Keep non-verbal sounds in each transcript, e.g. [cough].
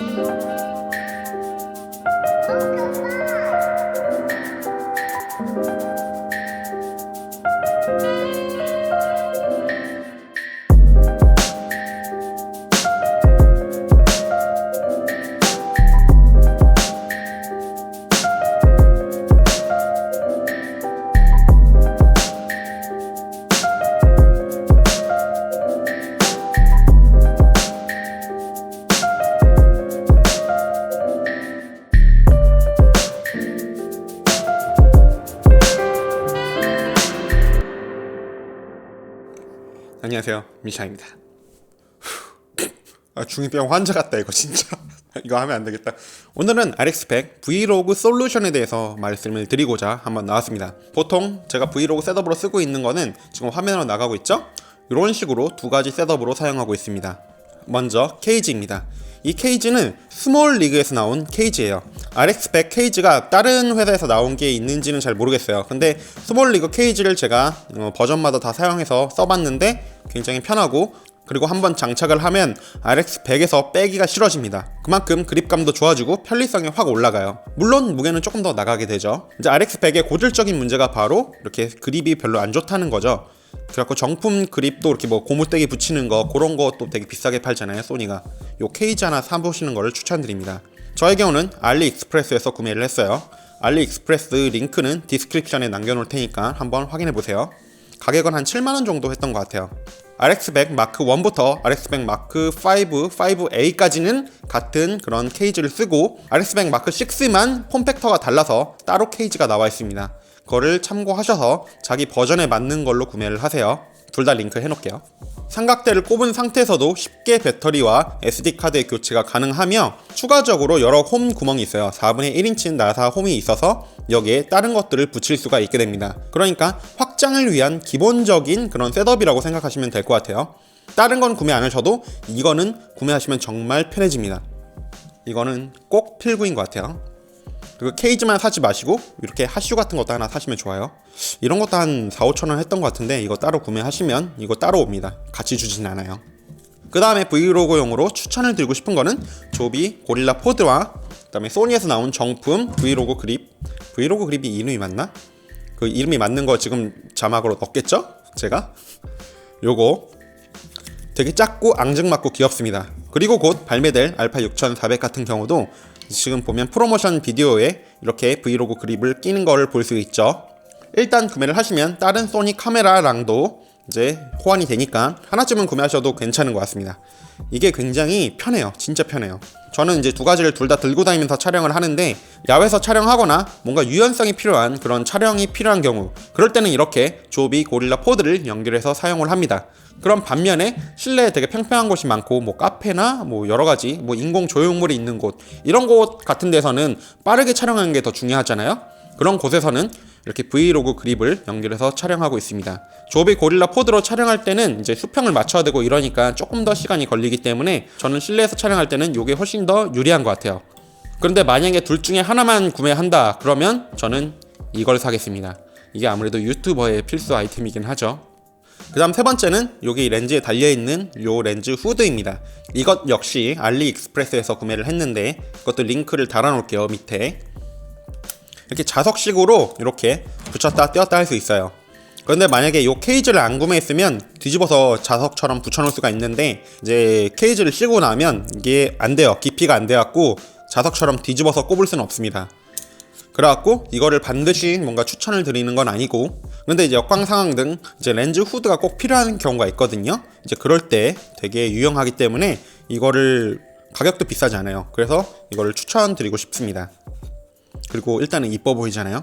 Welcome. 안녕하세요. 미샤입니다. 아 중이병 환자 같다 이거 진짜. [laughs] 이거 하면 안 되겠다. 오늘은 RX100 브이로그 솔루션에 대해서 말씀을 드리고자 한번 나왔습니다. 보통 제가 브이로그 셋업으로 쓰고 있는 거는 지금 화면으로 나가고 있죠? 이런 식으로 두 가지 셋업으로 사용하고 있습니다. 먼저 케이지입니다. 이 케이지는 스몰 리그에서 나온 케이지예요. RX100 케이지가 다른 회사에서 나온 게 있는지는 잘 모르겠어요. 근데 스몰 리그 케이지를 제가 어, 버전마다 다 사용해서 써봤는데 굉장히 편하고 그리고 한번 장착을 하면 RX100에서 빼기가 싫어집니다. 그만큼 그립감도 좋아지고 편리성이 확 올라가요. 물론 무게는 조금 더 나가게 되죠. 이제 RX100의 고질적인 문제가 바로 이렇게 그립이 별로 안 좋다는 거죠. 그래갖고 정품 그립도 이렇게 뭐 고무떼기 붙이는 거 그런 것도 되게 비싸게 팔잖아요 소니가 요 케이지 하나 사보시는 거를 추천드립니다 저의 경우는 알리익스프레스에서 구매를 했어요. 알리익스프레스 링크는 디스크립션에 남겨놓을 테니까 한번 확인해 보세요. 가격은 한 7만원 정도 했던 것 같아요. RX100 마크 1부터 RX100 마크 5, 5A까지는 같은 그런 케이지를 쓰고 RX100 마크 6만 폼 팩터가 달라서 따로 케이지가 나와 있습니다. 그거를 참고하셔서 자기 버전에 맞는 걸로 구매를 하세요. 둘 다 링크 해놓을게요. 삼각대를 꼽은 상태에서도 쉽게 배터리와 SD카드의 교체가 가능하며 추가적으로 여러 홈 구멍이 있어요. 4분의 1인치 나사 홈이 있어서 여기에 다른 것들을 붙일 수가 있게 됩니다. 그러니까 확장을 위한 기본적인 그런 셋업이라고 생각하시면 될 것 같아요. 다른 건 구매 안 하셔도 이거는 구매하시면 정말 편해집니다. 이거는 꼭 필구인 것 같아요. 그리고 케이지만 사지 마시고 이렇게 하슈 같은 것도 하나 사시면 좋아요. 이런 것도 한 4, 5천 원 했던 것 같은데 이거 따로 구매하시면 이거 따로 옵니다. 같이 주진 않아요. 그 다음에 브이로그용으로 추천을 드리고 싶은 거는 조비 고릴라 포드와 그 다음에 소니에서 나온 정품 브이로그 그립. 브이로그 그립이 이름이 맞나? 그 이름이 맞는 거 지금 자막으로 넣겠죠? 제가? 요거. 되게 작고 앙증맞고 귀엽습니다. 그리고 곧 발매될 알파 6400 같은 경우도 지금 보면 프로모션 비디오에 이렇게 브이로그 그립을 끼는 거를 볼 수 있죠. 일단 구매를 하시면 다른 소니 카메라랑도 이제 호환이 되니까 하나쯤은 구매하셔도 괜찮은 것 같습니다. 이게 굉장히 편해요. 진짜 편해요. 저는 이제 두 가지를 둘 다 들고 다니면서 촬영을 하는데 야외에서 촬영하거나 뭔가 유연성이 필요한 그런 촬영이 필요한 경우 그럴 때는 이렇게 조비 고릴라 포드를 연결해서 사용을 합니다. 그런 반면에 실내에 되게 평평한 곳이 많고 뭐 카페나 뭐 여러 가지 뭐 인공 조형물이 있는 곳 이런 곳 같은 데서는 빠르게 촬영하는 게 더 중요하잖아요. 그런 곳에서는 이렇게 브이로그 그립을 연결해서 촬영하고 있습니다. 조비 고릴라 포드로 촬영할 때는 이제 수평을 맞춰야 되고 이러니까 조금 더 시간이 걸리기 때문에 저는 실내에서 촬영할 때는 이게 훨씬 더 유리한 것 같아요. 그런데 만약에 둘 중에 하나만 구매한다 그러면 저는 이걸 사겠습니다. 이게 아무래도 유튜버의 필수 아이템이긴 하죠. 그 다음 세 번째는 여기 렌즈에 달려있는 요 렌즈 후드입니다. 이것 역시 알리익스프레스에서 구매를 했는데 그것도 링크를 달아놓을게요 밑에 이렇게 자석식으로 이렇게 붙였다 떼었다 할 수 있어요. 그런데 만약에 이 케이지를 안 구매했으면 뒤집어서 자석처럼 붙여놓을 수가 있는데 이제 케이지를 씌고 나면 이게 안 돼요. 깊이가 안 돼갖고 자석처럼 뒤집어서 꼽을 수는 없습니다. 그래갖고 이거를 반드시 뭔가 추천을 드리는 건 아니고 근데 이제 역광 상황 등 이제 렌즈 후드가 꼭 필요한 경우가 있거든요. 이제 그럴 때 되게 유용하기 때문에 이거를 가격도 비싸지 않아요. 그래서 이거를 추천드리고 싶습니다. 그리고 일단은 이뻐 보이잖아요.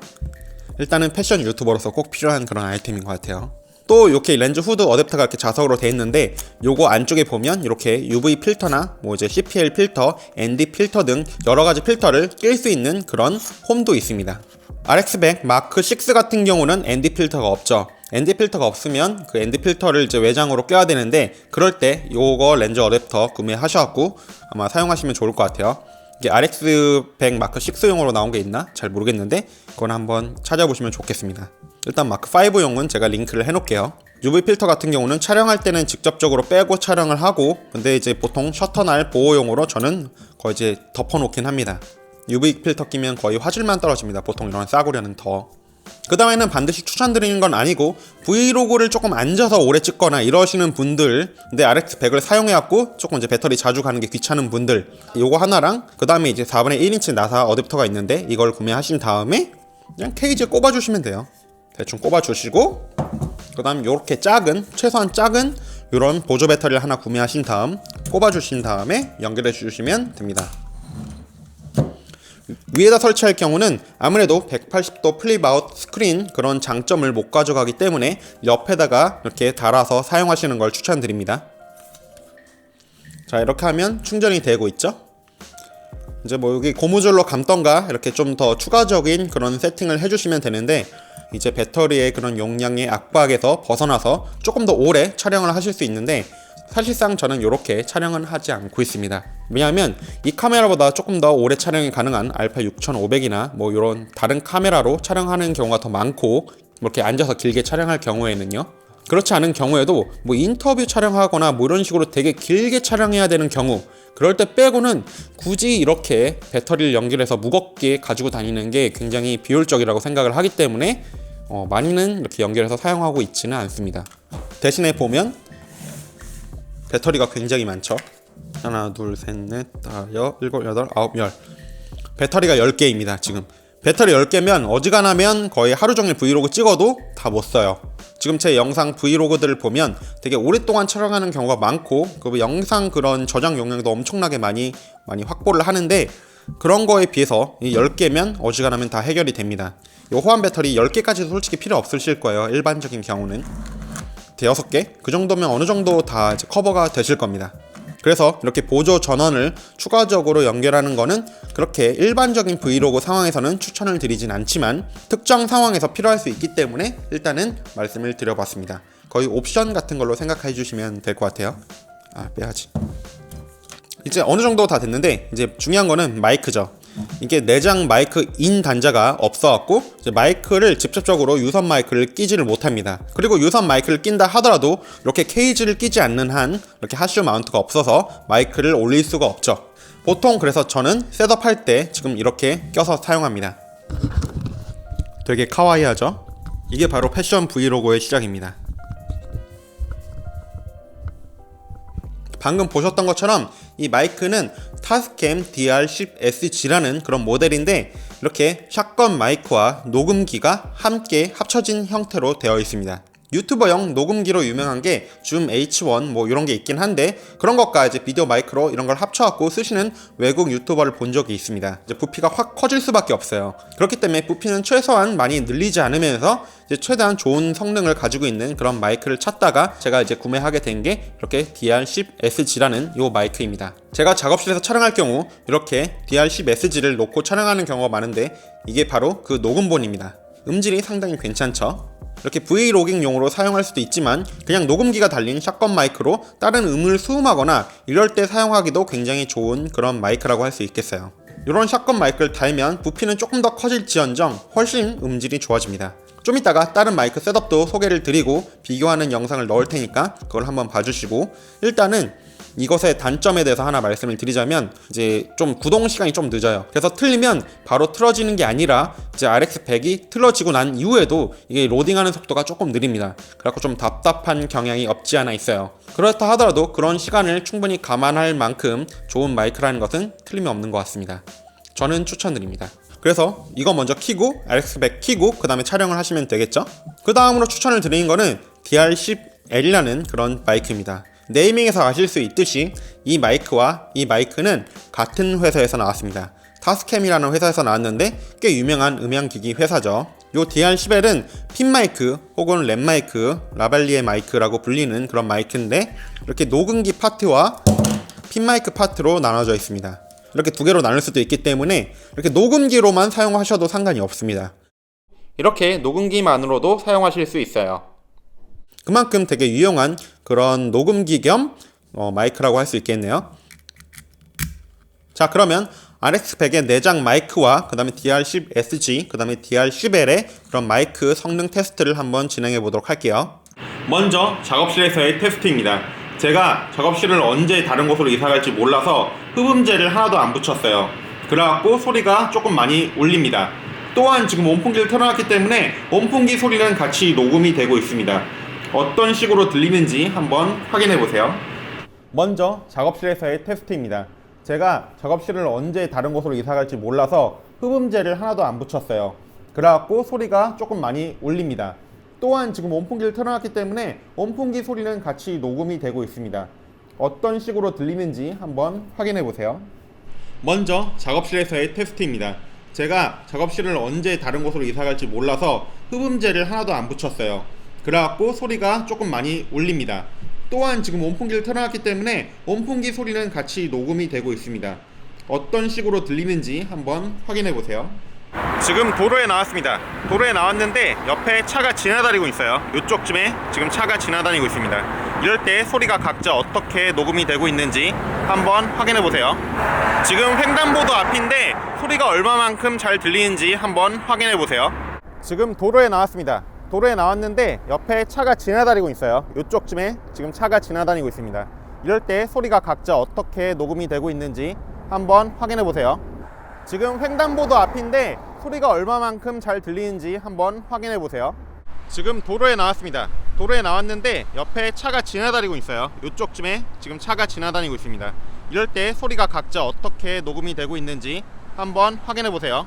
일단은 패션 유튜버로서 꼭 필요한 그런 아이템인 것 같아요. 또 이렇게 렌즈 후드 어댑터가 이렇게 자석으로 돼 있는데 요거 안쪽에 보면 이렇게 UV 필터나 뭐 이제 CPL 필터, ND 필터 등 여러 가지 필터를 낄 수 있는 그런 홈도 있습니다. RX100 마크 6 같은 경우는 ND 필터가 없죠. ND 필터가 없으면 그 ND 필터를 이제 외장으로 껴야 되는데 그럴 때 요거 렌즈 어댑터 구매하셔갖고 아마 사용하시면 좋을 것 같아요. 이게 RX100 마크 6용으로 나온 게 있나? 잘 모르겠는데 그건 한번 찾아보시면 좋겠습니다. 일단 마크 5용은 제가 링크를 해놓을게요. UV 필터 같은 경우는 촬영할 때는 직접적으로 빼고 촬영을 하고 근데 이제 보통 셔터 날 보호용으로 저는 거의 이제 덮어놓긴 합니다. UV 필터 끼면 거의 화질만 떨어집니다. 보통 이런 싸구려는 더. 그 다음에는 반드시 추천드리는 건 아니고 브이로그를 조금 앉아서 오래 찍거나 이러시는 분들 근데 RX100을 사용해갖고 조금 이제 배터리 자주 가는 게 귀찮은 분들 요거 하나랑 그 다음에 이제 4분의 1인치 나사 어댑터가 있는데 이걸 구매하신 다음에 그냥 케이지에 꼽아주시면 돼요 대충 꼽아주시고 그 다음 요렇게 작은 최소한 작은 요런 보조 배터리를 하나 구매하신 다음 꼽아주신 다음에 연결해 주시면 됩니다 위에다 설치할 경우는 아무래도 180도 플립아웃 스크린 그런 장점을 못 가져가기 때문에 옆에다가 이렇게 달아서 사용하시는 걸 추천드립니다. 자 이렇게 하면 충전이 되고 있죠. 이제 뭐 여기 고무줄로 감던가 이렇게 좀 더 추가적인 그런 세팅을 해주시면 되는데 이제 배터리의 그런 용량의 압박에서 벗어나서 조금 더 오래 촬영을 하실 수 있는데 사실상 저는 이렇게 촬영은 하지 않고 있습니다. 왜냐하면 이 카메라보다 조금 더 오래 촬영이 가능한 알파 6500이나 뭐 이런 다른 카메라로 촬영하는 경우가 더 많고 이렇게 앉아서 길게 촬영할 경우에는요. 그렇지 않은 경우에도 뭐 인터뷰 촬영하거나 뭐 이런 식으로 되게 길게 촬영해야 되는 경우 그럴 때 빼고는 굳이 이렇게 배터리를 연결해서 무겁게 가지고 다니는 게 굉장히 비효율적이라고 생각을 하기 때문에 어, 많이는 이렇게 연결해서 사용하고 있지는 않습니다. 대신에 보면 배터리가 굉장히 많죠. 하나, 둘, 셋, 넷, 다섯, 일곱, 여덟, 아홉, 열. 배터리가 10개입니다, 지금. 배터리 10개면 어지간하면 거의 하루 종일 브이로그 찍어도 다 못 써요. 지금 제 영상 브이로그들을 보면 되게 오랫동안 촬영하는 경우가 많고 그 영상 그런 저장 용량도 엄청나게 많이 많이 확보를 하는데 그런 거에 비해서 이 10개면 어지간하면 다 해결이 됩니다. 이 호환 배터리 10개까지도 솔직히 필요 없으실 거예요. 일반적인 경우는. 대여섯 개? 그 정도면 어느 정도 다 커버가 되실 겁니다. 그래서 이렇게 보조 전원을 추가적으로 연결하는 거는 그렇게 일반적인 브이로그 상황에서는 추천을 드리진 않지만 특정 상황에서 필요할 수 있기 때문에 일단은 말씀을 드려봤습니다. 거의 옵션 같은 걸로 생각해 주시면 될 것 같아요. 아, 빼야지. 이제 어느 정도 다 됐는데 이제 중요한 거는 마이크죠. 이게 내장 마이크 인 단자가 없어갖고 마이크를 직접적으로 유선 마이크를 끼지를 못합니다. 그리고 유선 마이크를 낀다 하더라도 이렇게 케이지를 끼지 않는 한 이렇게 하슈 마운트가 없어서 마이크를 올릴 수가 없죠. 보통 그래서 저는 셋업할 때 지금 이렇게 껴서 사용합니다. 되게 카와이하죠? 이게 바로 패션 브이로그의 시작입니다. 방금 보셨던 것처럼 이 마이크는 타스캠 DR10SG라는 그런 모델인데 이렇게 샷건 마이크와 녹음기가 함께 합쳐진 형태로 되어 있습니다. 유튜버용 녹음기로 유명한 게 줌 H1 뭐 이런 게 있긴 한데 그런 것과 이제 비디오 마이크로 이런 걸 합쳐갖고 쓰시는 외국 유튜버를 본 적이 있습니다. 이제 부피가 확 커질 수밖에 없어요. 그렇기 때문에 부피는 최소한 많이 늘리지 않으면서 이제 최대한 좋은 성능을 가지고 있는 그런 마이크를 찾다가 제가 이제 구매하게 된 게 이렇게 DR10SG라는 요 마이크입니다. 제가 작업실에서 촬영할 경우 이렇게 DR10SG를 놓고 촬영하는 경우가 많은데 이게 바로 그 녹음본입니다. 음질이 상당히 괜찮죠? 이렇게 브이로깅용으로 사용할 수도 있지만 그냥 녹음기가 달린 샷건 마이크로 다른 음을 수음하거나 이럴 때 사용하기도 굉장히 좋은 그런 마이크라고 할 수 있겠어요. 이런 샷건 마이크를 달면 부피는 조금 더 커질지언정 훨씬 음질이 좋아집니다. 좀 이따가 다른 마이크 셋업도 소개를 드리고 비교하는 영상을 넣을 테니까 그걸 한번 봐주시고 일단은 이것의 단점에 대해서 하나 말씀을 드리자면 이제 좀 구동 시간이 좀 늦어요. 그래서 틀리면 바로 틀어지는 게 아니라 이제 RX100이 틀어지고 난 이후에도 이게 로딩하는 속도가 조금 느립니다. 그래갖고 좀 답답한 경향이 없지 않아 있어요. 그렇다 하더라도 그런 시간을 충분히 감안할 만큼 좋은 마이크라는 것은 틀림이 없는 것 같습니다. 저는 추천드립니다. 그래서 이거 먼저 키고 RX100 키고 그 다음에 촬영을 하시면 되겠죠? 그 다음으로 추천을 드리는 거는 DR10L이라는 그런 마이크입니다. 네이밍에서 아실 수 있듯이 이 마이크와 이 마이크는 같은 회사에서 나왔습니다. 타스캠이라는 회사에서 나왔는데 꽤 유명한 음향기기 회사죠. 요 DR10L은 핀 마이크 혹은 랩 마이크, 라발리에 마이크라고 불리는 그런 마이크인데 이렇게 녹음기 파트와 핀 마이크 파트로 나눠져 있습니다. 이렇게 두 개로 나눌 수도 있기 때문에 이렇게 녹음기로만 사용하셔도 상관이 없습니다. 이렇게 녹음기만으로도 사용하실 수 있어요. 그만큼 되게 유용한 그런 녹음기 겸 어, 마이크라고 할 수 있겠네요. 자, 그러면 RX100의 내장 마이크와 그 다음에 DR10SG, 그 다음에 DR10L의 그런 마이크 성능 테스트를 한번 진행해 보도록 할게요. 먼저 작업실에서의 테스트입니다. 제가 작업실을 언제 다른 곳으로 이사 갈지 몰라서 흡음재를 하나도 안 붙였어요. 그래갖고 소리가 조금 많이 울립니다. 또한 지금 온풍기를 틀어놨기 때문에 온풍기 소리는 같이 녹음이 되고 있습니다. 어떤 식으로 들리는지 한번 확인해 보세요. 먼저 작업실에서의 테스트입니다. 제가 작업실을 언제 다른 곳으로 이사 갈지 몰라서 흡음재를 하나도 안 붙였어요. 그래갖고 소리가 조금 많이 울립니다. 또한 지금 온풍기를 틀어놨기 때문에 온풍기 소리는 같이 녹음이 되고 있습니다. 어떤 식으로 들리는지 한번 확인해 보세요. 먼저 작업실에서의 테스트입니다. 제가 작업실을 언제 다른 곳으로 이사 갈지 몰라서 흡음재를 하나도 안 붙였어요. 그래갖고 소리가 조금 많이 울립니다. 또한 지금 온풍기를 틀어놨기 때문에 온풍기 소리는 같이 녹음이 되고 있습니다. 어떤 식으로 들리는지 한번 확인해 보세요. 지금 도로에 나왔습니다. 도로에 나왔는데 옆에 차가 지나다니고 있어요. 이쪽쯤에 지금 차가 지나다니고 있습니다. 이럴 때 소리가 각자 어떻게 녹음이 되고 있는지 한번 확인해 보세요. 지금 횡단보도 앞인데 소리가 얼마만큼 잘 들리는지 한번 확인해 보세요. 지금 도로에 나왔습니다. 도로에 나왔는데 옆에 차가 지나다니고 있어요. 이쪽쯤에 지금 차가 지나다니고 있습니다. 이럴 때 소리가 각자 어떻게 녹음이 되고 있는지 한번 확인해 보세요. 지금 횡단보도 앞인데 소리가 얼마만큼 잘 들리는지 한번 확인해 보세요. 지금 도로에 나왔습니다. 도로에 나왔는데 옆에 차가 지나다니고 있어요. 이쪽쯤에 지금 차가 지나다니고 있습니다. 이럴 때 소리가 각자 어떻게 녹음이 되고 있는지 한번 확인해 보세요.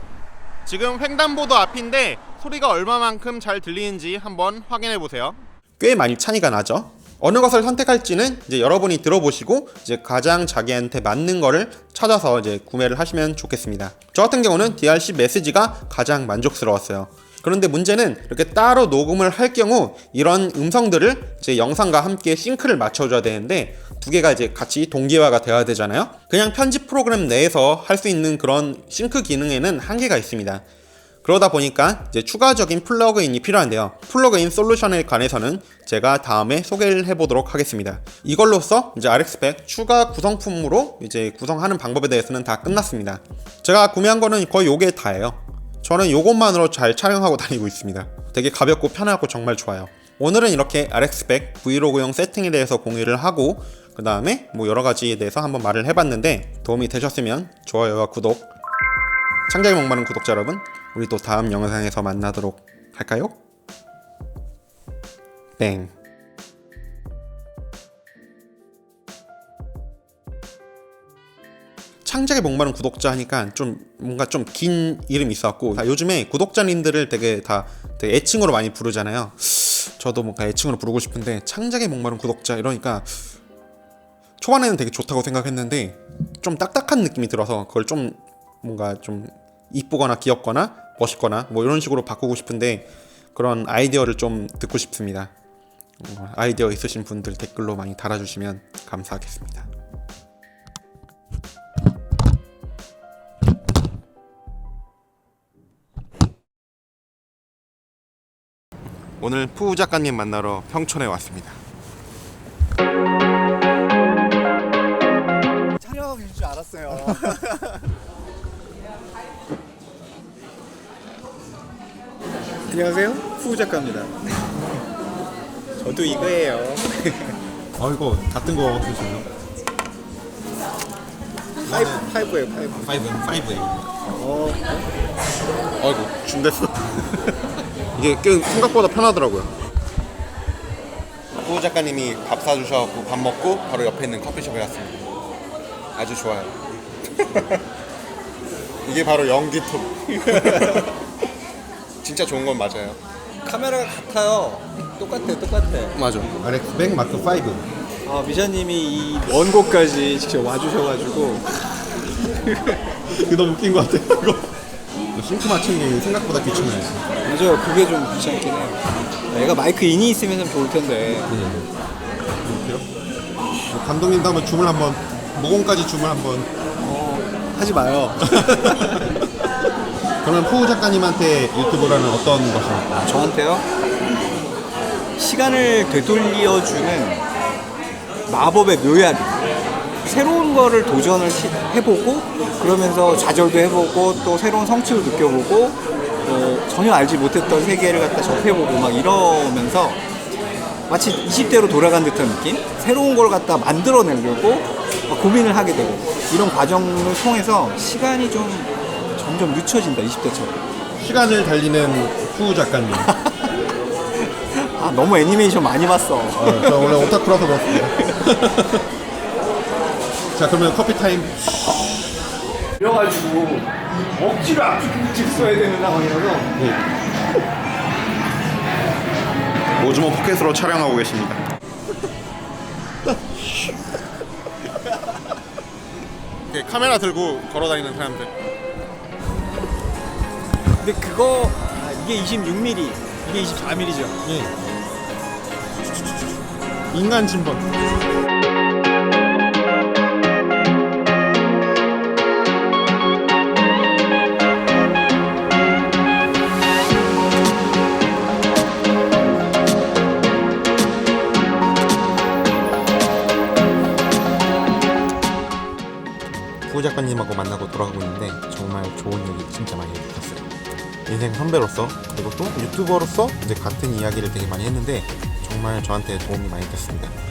지금 횡단보도 앞인데 소리가 얼마만큼 잘 들리는지 한번 확인해 보세요. 꽤 많이 차이가 나죠. 어느 것을 선택할지는 이제 여러분이 들어보시고 이제 가장 자기한테 맞는 거를 찾아서 이제 구매를 하시면 좋겠습니다. 저 같은 경우는 DRC 메시지가 가장 만족스러웠어요. 그런데 문제는 이렇게 따로 녹음을 할 경우 이런 음성들을 이제 영상과 함께 싱크를 맞춰줘야 되는데 두 개가 이제 같이 동기화가 되어야 되잖아요. 그냥 편집 프로그램 내에서 할 수 있는 그런 싱크 기능에는 한계가 있습니다. 그러다 보니까 이제 추가적인 플러그인이 필요한데요. 플러그인 솔루션에 관해서는 제가 다음에 소개를 해보도록 하겠습니다. 이걸로써 이제 RxPack 추가 구성품으로 이제 구성하는 방법에 대해서는 다 끝났습니다. 제가 구매한 거는 거의 요게 다예요. 저는 요것만으로 잘 촬영하고 다니고 있습니다. 되게 가볍고 편하고 정말 좋아요. 오늘은 이렇게 RxPack 브이로그용 세팅에 대해서 공유를 하고 그 다음에 뭐 여러 가지에 대해서 한번 말을 해봤는데 도움이 되셨으면 좋아요와 구독 창작에 목마른 구독자 여러분, 우리 또 다음 영상에서 만나도록 할까요? 땡. 창작에 목마른 구독자 하니까 좀 뭔가 좀 긴 이름이 있었고 아, 요즘에 구독자님들을 되게 다 되게 애칭으로 많이 부르잖아요. 저도 뭔가 애칭으로 부르고 싶은데 창작에 목마른 구독자 이러니까 초반에는 되게 좋다고 생각했는데 좀 딱딱한 느낌이 들어서 그걸 좀 뭔가 좀 이쁘거나 귀엽거나 멋있거나 뭐 이런 식으로 바꾸고 싶은데 그런 아이디어를 좀 듣고 싶습니다. 어, 아이디어 있으신 분들 댓글로 많이 달아주시면 감사하겠습니다. 오늘 푸우 작가님 만나러 평촌에 왔습니다. 있을 줄 알았어요. [laughs] 안녕하세요. 후 작가입니다. 저도 이거예요. [laughs] 아 이거 같은 거 드시죠? 파이브, 파이브예요, 파이브. 파이브 파이브에. 어, 아이고 준댔어. [laughs] 이게 꽤 생각보다 편하더라고요. 호 작가님이 밥 사주셔갖고 밥 먹고 바로 옆에 있는 커피숍에 갔습니다. 아주 좋아요. [laughs] 이게 바로 연기 톡. 진짜 좋은 건 맞아요. 카메라가 같아요. 똑같아, 똑같아. 맞아. RX100 마크 5. 아, 미샤님이 이 원고까지 직접 와주셔가지고 그게 너무 웃긴 것 같아. 이거. 싱크 맞추는 게 생각보다 귀찮아요. 맞아요. 그게 좀 귀찮긴 해요. 얘가 마이크 인이 있으면 좀 좋을 텐데. 감독님도 한번 줌을 한번 모공까지 줌을 한번. 어, 하지 마요. [laughs] 그러면 푸우 작가님한테 유튜브라는 어떤 것입니까? 저한테요? 시간을 되돌려주는 마법의 묘약 새로운 거를 도전을 시- 해보고 그러면서 좌절도 해보고 또 새로운 성취도 느껴보고 어, 전혀 알지 못했던 세계를 갖다 접해보고 막 이러면서 마치 20대로 돌아간 듯한 느낌? 새로운 걸 갖다 만들어내려고 고민을 하게 되고 이런 과정을 통해서 시간이 좀 점점 늦춰진다 20대처럼 시간을 달리는 후 작가님. [laughs] 아 너무 애니메이션 많이 봤어 어, 저 원래 오타쿠라서 그렇습니다. 자 그러면 커피 타임. 그래가지고 억지로 앞집 써야 되는 상황이라서 오즈모 포켓으로 촬영하고 계십니다. 이렇게 카메라 들고 걸어다니는 사람들. 근데 그거 아, 이게 26mm 이게 24mm죠 예. 인간 진범. 부 작가님하고 만나고 돌아가고 있는데 정말 좋은 얘기 진짜 많이 해주셨어요. 인생 선배로서 그리고 또 유튜버로서 이제 같은 이야기를 되게 많이 했는데 정말 저한테 도움이 많이 됐습니다.